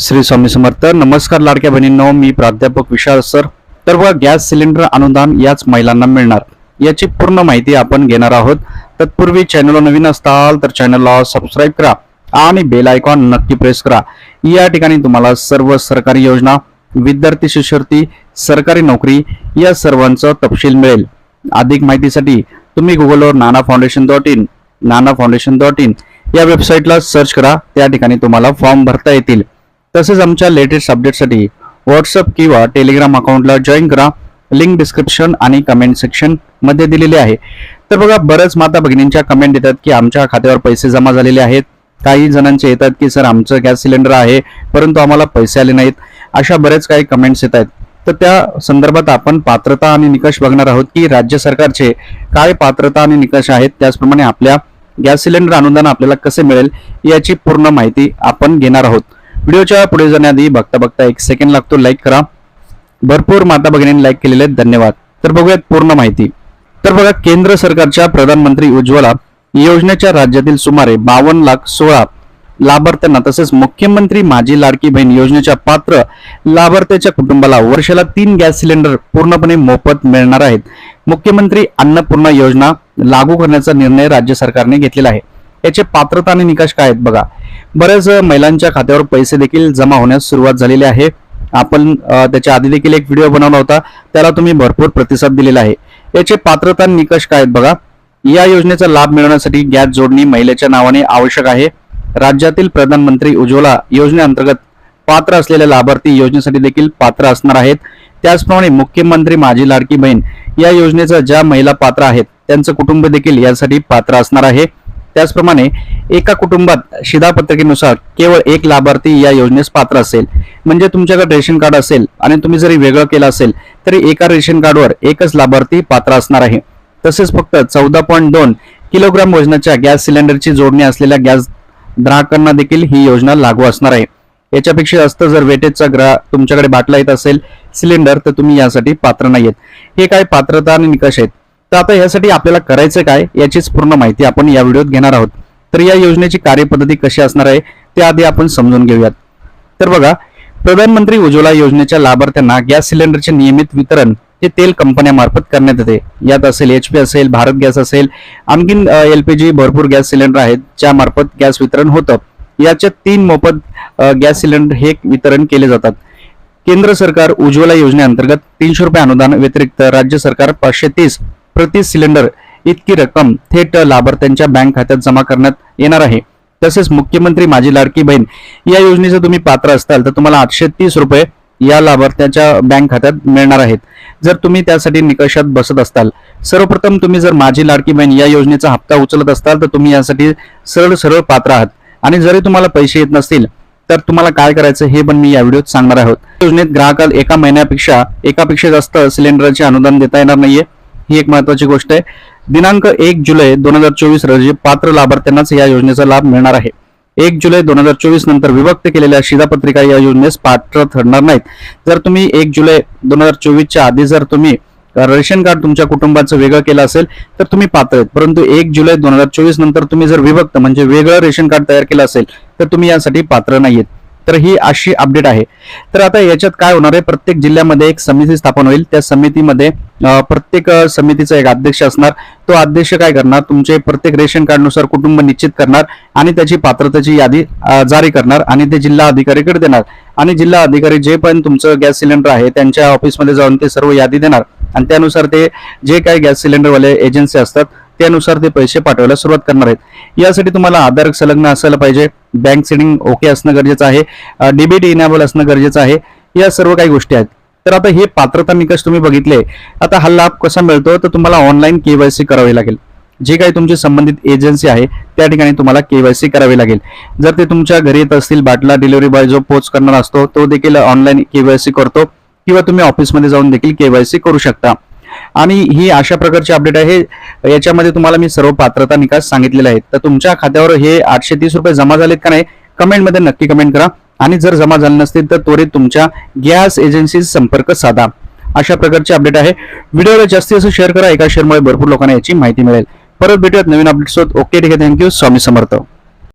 श्री स्वामी समर्थ. नमस्कार लाडक्या बहिणींनो मी प्राध्यापक विशाल सर. तर बघा गॅस सिलेंडर अनुदान याच महिलांना मिळणार. याची पूर्ण माहिती आपण घेणार आहोत. तत्पूर्वी चॅनलला नवीन असताल तर चॅनलला सबस्क्राईब करा आणि बेल आयकॉन नक्की प्रेस करा. या ठिकाणी तुम्हाला सर्व सरकारी योजना विद्यार्थी शिष्यवृत्ती सरकारी नोकरी या सर्वांचं तपशील मिळेल. अधिक माहितीसाठी तुम्ही गुगलवर Nana foundation dot in Nana foundation dot in या वेबसाईटला सर्च करा. त्या ठिकाणी तुम्हाला फॉर्म भरता येतील. तसेच आमच्या लेटेस्ट अपडेटसाठी व्हॉट्सअप किंवा टेलिग्राम अकाउंटला जॉईन करा. लिंक डिस्क्रिप्शन आणि कमेंट सेक्शनमध्ये दिलेले आहे. तर बघा बरंच माता भगिनींच्या कमेंट येतात की आमच्या खात्यावर पैसे जमा झालेले आहेत. काही जणांचे येतात की सर आमचं गॅस सिलेंडर आहे परंतु आम्हाला पैसे आले नाहीत. अशा बरेच काही कमेंट्स येत आहेत. तर त्या संदर्भात आपण पात्रता आणि निकष बघणार आहोत की राज्य सरकारचे काय पात्रता आणि निकष आहेत. त्याचप्रमाणे आपल्या गॅस सिलेंडर अनुदान आपल्याला कसे मिळेल याची पूर्ण माहिती आपण घेणार आहोत. व्हिडिओच्या पुढे जाण्याआधी बघता बघता एक सेकंड लागतो. लाईक करा. भरपूर माता भगिनींनी लाईक केलेले आहेत. धन्यवाद. तर बघूयात पूर्ण माहिती. तर बघा केंद्र सरकारच्या प्रधानमंत्री उज्ज्वला योजनेच्या राज्यातील सुमारे बावन्न लाख सोळा लाभार्थ्यांना तसेच मुख्यमंत्री माझी लाडकी बहीण योजनेच्या पात्र लाभार्थ्याच्या कुटुंबाला वर्षाला तीन गॅस सिलेंडर पूर्णपणे मोफत मिळणार आहेत. मुख्यमंत्री अन्नपूर्णा योजना लागू करण्याचा निर्णय राज्य सरकारने घेतलेला आहे. याचे पात्रता आणि निकष काय आहेत बघा. बऱ्याच महिलांच्या खात्यावर पैसे देखील जमा होण्यास सुरुवात झालेली आहे. आपण त्याच्या आधी देखील एक व्हिडिओ बनवला होता. त्याला तुम्ही भरपूर प्रतिसाद दिलेला आहे. याचे पात्रता आणि निकष काय आहेत बघा. या योजनेचा लाभ मिळवण्यासाठी गॅस जोडणी महिलेच्या नावाने आवश्यक आहे. राज्यातील प्रधानमंत्री उज्ज्वला योजनेअंतर्गत पात्र असलेले लाभार्थी योजनेसाठी देखील पात्र असणार आहेत. त्याचप्रमाणे मुख्यमंत्री माझी लाडकी बहीण या योजनेचा ज्या महिला पात्र आहेत त्यांचं कुटुंब देखील यासाठी पात्र असणार आहे. त्याचप्रमाणे एका कुटुंबात शिधापत्रिकेनुसार केवळ एक लाभार्थी या योजनेस पात्र असेल. म्हणजे तुमच्याकडे रेशन कार्ड असेल आणि तुम्ही जरी वेगळं केलं असेल तरी एका रेशन कार्डवर एकच लाभार्थी पात्र असणार आहे. तसेच फक्त चौदा पॉईंट दोन किलोग्राम वजनाच्या गॅस सिलेंडरची जोडणी असलेल्या गॅस ग्राहकांना देखील ही योजना लागू असणार आहे. याच्यापेक्षा जास्त जर वेटेजचा ग्राहक तुमच्याकडे बाटला येत असेल सिलेंडर तर तुम्ही यासाठी पात्र नाहीयेत. हे काय पात्रता आणि निकष आहेत? तर आता यासाठी आपल्याला करायचं काय याचीच पूर्ण माहिती आपण या व्हिडिओत घेणार आहोत. तर या योजनेची कार्यपद्धती कशी असणार आहे ते आधी आपण समजून घेऊयात. तर बघा प्रधानमंत्री उज्ज्वला योजनेच्या लाभार्थ्यांना गॅस सिलेंडरचे नियमित वितरण हे तेल कंपन्यामार्फत करण्यात येते. यात असेल एच पी असेल भारत गॅस असेल आणखीन एलपीजी भरपूर गॅस सिलेंडर आहेत ज्या मार्फत गॅस वितरण होतं. याच्या तीन मोफत गॅस सिलेंडर हे वितरण केले जातात. केंद्र सरकार उज्ज्वला योजनेअंतर्गत तीनशे रुपये अनुदान व्यतिरिक्त राज्य सरकार पाचशे तीस प्रति सिलेंडर इतकी रक्कम थेट लाभार्थ्यांच्या बँक खात्यात जमा करण्यात येणार आहे. तसेच मुख्यमंत्री माझी लाडकी बहीण या योजनेचं तुम्ही पात्र असताल तर तुम्हाला आठशे तीस रुपये या लाभार्थ्याच्या बँक खात्यात मिळणार आहेत. जर तुम्ही त्यासाठी निकषात बसत असताल सर्वप्रथम तुम्ही जर माझी लाडकी बहीण या योजनेचा हप्ता उचलत असताल तर तुम्ही यासाठी सरळ सरळ पात्र आहात. आणि जरी तुम्हाला पैसे येत नसतील तर तुम्हाला काय करायचं हे पण मी या व्हिडिओत सांगणार आहोत. योजनेत ग्राहकाला एका महिन्यापेक्षा एकापेक्षा जास्त सिलेंडरचे अनुदान देता येणार नाहीये. ही एक महत्वाची गोष्ट आहे. दिनांक एक जुलै दोन हजार चोवीस रोजी पात्र लाभार्थ्यांनाच या योजनेचा लाभ मिळणार आहे. एक जुलै दोन हजार चोवीस नंतर विभक्त केलेल्या शिधापत्रिका या योजनेस पात्र ठरणार नाहीत. जर तुम्ही एक जुलै दोन हजार चोवीसच्या आधी जर तुम्ही रेशन कार्ड तुमच्या कुटुंबाचं वेगळं केलं असेल तर तुम्ही पात्र आहेत. परंतु एक जुलै दोन हजार चोवीस नंतर तुम्ही जर विभक्त म्हणजे वेगळं रेशन कार्ड तयार केलं असेल तर तुम्ही यासाठी पात्र नाहीयेत. तर ही अशी अपडेट आहे. तर आता याच्यात काय होणार आहे? प्रत्येक जिल्ह्यामध्ये एक समिती स्थापन होईल. त्या समितीमध्ये प्रत्येक समितीचा एक अध्यक्ष असणार. तो अध्यक्ष काय करणार? तुमचे प्रत्येक रेशन कार्डनुसार कुटुंब निश्चित करणार आणि त्याची पात्रतेची यादी जारी करणार आणि ते जिल्हा अधिकारीकडे देणार. आणि जिल्हा अधिकारी जे पण तुमचं गॅस सिलेंडर आहे त्यांच्या ऑफिसमध्ये जाऊन ते सर्व यादी देणार. आणि त्यानुसार ते जे काही गॅस सिलेंडरवाले एजन्सी असतात त्यानुसार ते पैसे पाठवायला सुरुवात करणार आहेत. यासाठी तुम्हाला आधार संलग्न असायला पाहिजे. बँक सेटिंग ओके असणं गरजेचं आहे. डेबिट इनेबल असणं गरजेचं आहे. या सर्व काही गोष्टी आहेत. तर आता हे पात्रता निकष तुम्ही बघितले. आता हा लाभ कसा मिळतो? तर तुम्हाला ऑनलाईन केवायसी करावी लागेल. जे काही तुमची संबंधित एजन्सी आहे त्या ठिकाणी तुम्हाला केवायसी करावी लागेल. जर ते तुमच्या घरी येत असतील बाटला डिलिव्हरी बॉय जो पोच करणार असतो तो देखील ऑनलाईन केवायसी करतो किंवा तुम्ही ऑफिसमध्ये जाऊन देखील केवायसी करू शकता. आणि ही अशा प्रकारची अपडेट आहे. याच्यामध्ये तुम्हाला मी सर्व पात्रता निकास सांगितलेले आहेत. तर तुमच्या खात्यावर हे आठशे तीस रुपये जमा झालेत का नाही कमेंटमध्ये नक्की कमेंट करा. आणि जर जमा झाले नसतील तर त्वरित तुमच्या गॅस एजन्सी संपर्क साधा. अशा प्रकारची अपडेट आहे. व्हिडिओला जास्तीत जास्त शेअर करा. एका शेअरमुळे भरपूर लोकांना याची माहिती मिळेल. परत भेटूयात नवीन अपडेट्स ओके ठीक आहे. Thank you Swami Samarth.